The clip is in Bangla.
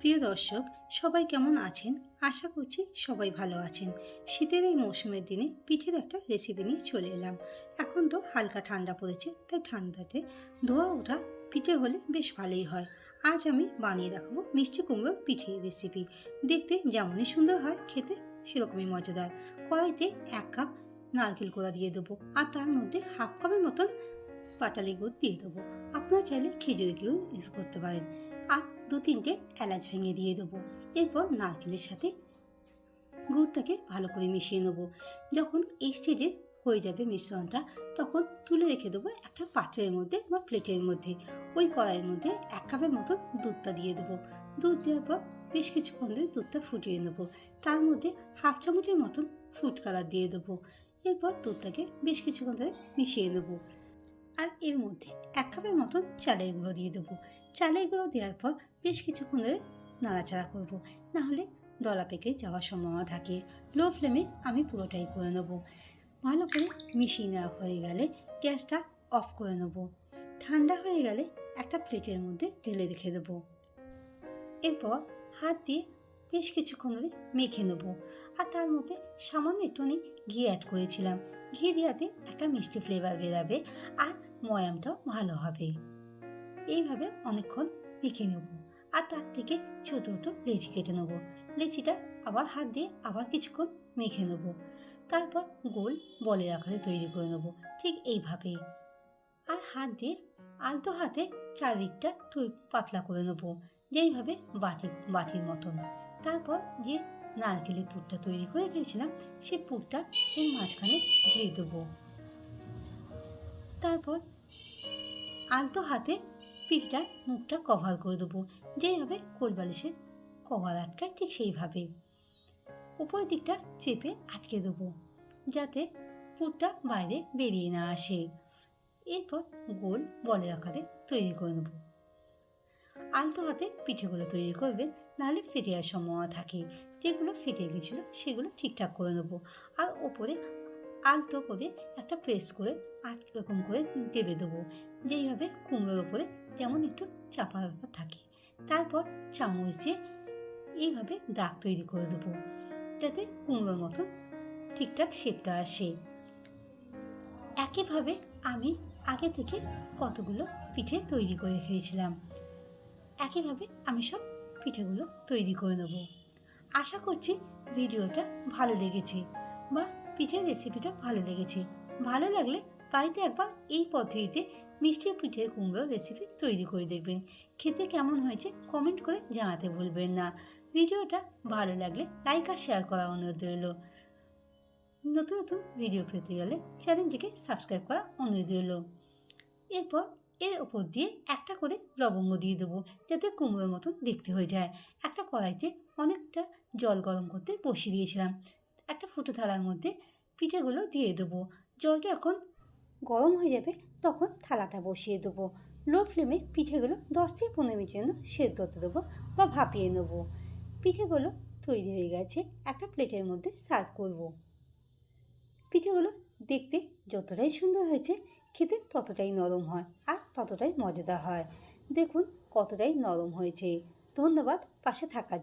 প্রিয় দর্শক, সবাই কেমন আছেন? আশা করছি সবাই ভালো আছেন। শীতের এই মৌসুমের দিনে পিঠের একটা রেসিপি নিয়ে চলে এলাম। এখন তো হালকা ঠান্ডা পড়েছে, তাই ঠান্ডাতে ধোয়া ওঠা পিঠে হলে বেশ ভালোই হয়। আজ আমি বানিয়ে দেখাবো মিষ্টি কুমড়ো পিঠে রেসিপি দেখতে যেমনই সুন্দর হয়, খেতে সেরকমই মজাদার। কড়াইতে এক কাপ নারকেল কোড়া দিয়ে দেবো। আর তার মধ্যে হাফ কাপের মতন পাটালি গুড় দিয়ে দেবো। আপনারা চাইলে খেজুরি গুঁড়ো ইউজ করতে পারেন। আর দু তিনটে এলাচ ভেঙে দিয়ে দেবো। এরপর নারকেলের সাথে গুড়টাকে ভালো করে মিশিয়ে নেব। যখন এই স্টেজে হয়ে যাবে মিশ্রণটা, তখন তুলে রেখে দেবো একটা পাত্রের মধ্যে বা প্লেটের মধ্যে। ওই কড়াইয়ের মধ্যে এক কাপের মতন দুধটা দিয়ে দেবো। দুধ দেওয়ার পর বেশ কিছুক্ষণ ধরে দুধটা ফুটিয়ে নেব। তার মধ্যে হাফ চামচের মতন ফুড কালার দিয়ে দেবো। এরপর দুধটাকে বেশ কিছুক্ষণ ধরে মিশিয়ে নেব। আর এর মধ্যে এক কাপের মতন চালের গুঁড়ো দিয়ে দেবো। চালের গুঁড়ো দেওয়ার পর বেশ কিছুক্ষণ ধরে নাড়াচাড়া করব। নাহলে দলা পেকে যাওয়ার সম্ভাবনা থাকে। লো ফ্লেমে আমি পুরোটাই করে নেব। ভালো করে মিশিয়ে নেওয়া হয়ে গেলে গ্যাসটা অফ করে নেব। ঠান্ডা হয়ে গেলে একটা প্লেটের মধ্যে ঢেলে রেখে দেবো। এরপর হাত দিয়ে বেশ কিছুক্ষণ ধরে মেখে নেব। আর তার মধ্যে সামান্য একটুখানি ঘি অ্যাড করেছিলাম। ঘি দেওয়াতে একটা মিষ্টি ফ্লেভার বেরাবে আর ময়ামটাও ভালো হবে। এইভাবে অনেকক্ষণ মেখে নেব আর তার থেকে ছোট ছোটো লেচি কেটে নেব। লেচিটা আবার হাত দিয়ে আবার কিছুক্ষণ মেখে নেব। তারপর গোল বলের আকারে তৈরি করে নেব ঠিক এইভাবে। আর হাত দিয়ে আলতো হাতে চারদিকটা পাতলা করে নেব, যেইভাবে বাটি বাটির মতন। তারপর যে নারকেলের পুরটা তৈরি করে রেখেছিলাম। সেই পুরটা এর মাঝখানে দিয়ে দেবো। তারপর আলতো হাতে পিঠটার মুখটা কভার করে দেবো। যেইভাবে কোলবালিশের কভার আটকায় ঠিক সেইভাবে। উপরের দিকটা চেপে আটকে দেবো, যাতে পুরটা বাইরে বেরিয়ে না আসে। এরপর গোল বলের আকারে তৈরি করে নেব। আলতো হাতে পিঠেগুলো তৈরি করবেন, নাহলে ফেটে যাওয়ার সম্ভাবনা থাকে। যেগুলো ফেটে গেছিল, সেগুলো ঠিকঠাক করে নেব। আর ওপরে আলতো করে একটা প্রেস করে আর এরকম করে দেবে দেবো। যেইভাবে কুমড়োর ওপরে যেমন একটু চাপা ব্যাপার থাকে। তারপর চামচ দিয়ে এইভাবে দাগ তৈরি করে দেবো, যাতে কুমড়োর মতো ঠিকঠাক শেপটা আসে। একইভাবে আমি আগে থেকে কতগুলো পিঠে তৈরি করে রেখেছিলাম। একইভাবে আমি সব পিঠেগুলো তৈরি করে নেব। আশা করছি ভিডিওটা ভালো লেগেছে বা পিঠের রেসিপিটা ভালো লেগেছে। ভালো লাগলে বাড়িতে একবার এই পদ্ধতিতে মিষ্টি পিঠের কুমড়ো রেসিপি তৈরি করে দেখবেন। খেতে কেমন হয়েছে কমেন্ট করে জানাতে ভুলবেন না। ভিডিওটা ভালো লাগলে লাইক আর শেয়ার করা অনুরোধ রইল। নতুন নতুন ভিডিও পেতে গেলে চ্যানেলটিকে সাবস্ক্রাইব করা অনুরোধ রইল। এরপর এর ওপর দিয়ে একটা করে লবঙ্গ দিয়ে দেবো, যাতে কুমড়োর মতন দেখতে হয়ে যায়। একটা কড়াইতে অনেকটা জল গরম করতে বসিয়ে দিয়েছিলাম। একটা ফুটো থালার মধ্যে পিঠেগুলো দিয়ে দেবো। জলটা এখন গরম হয়ে যাবে তখন থালাটা বসিয়ে দেবো। লো ফ্লেমে পিঠেগুলো দশ থেকে পনেরো মিনিটের জন্য সেদ্ধ হতে দেবো বা ভাপিয়ে নেব। পিঠেগুলো তৈরি হয়ে গেছে, একটা প্লেটের মধ্যে সার্ভ করব। পিঠেগুলো দেখতে যতটাই সুন্দর হয়েছে খেতে ততটাই নরম হয় আর ততটাই মজাদার হয়। দেখুন কতটাই নরম হয়েছে। ধন্যবাদ পাশে থাকার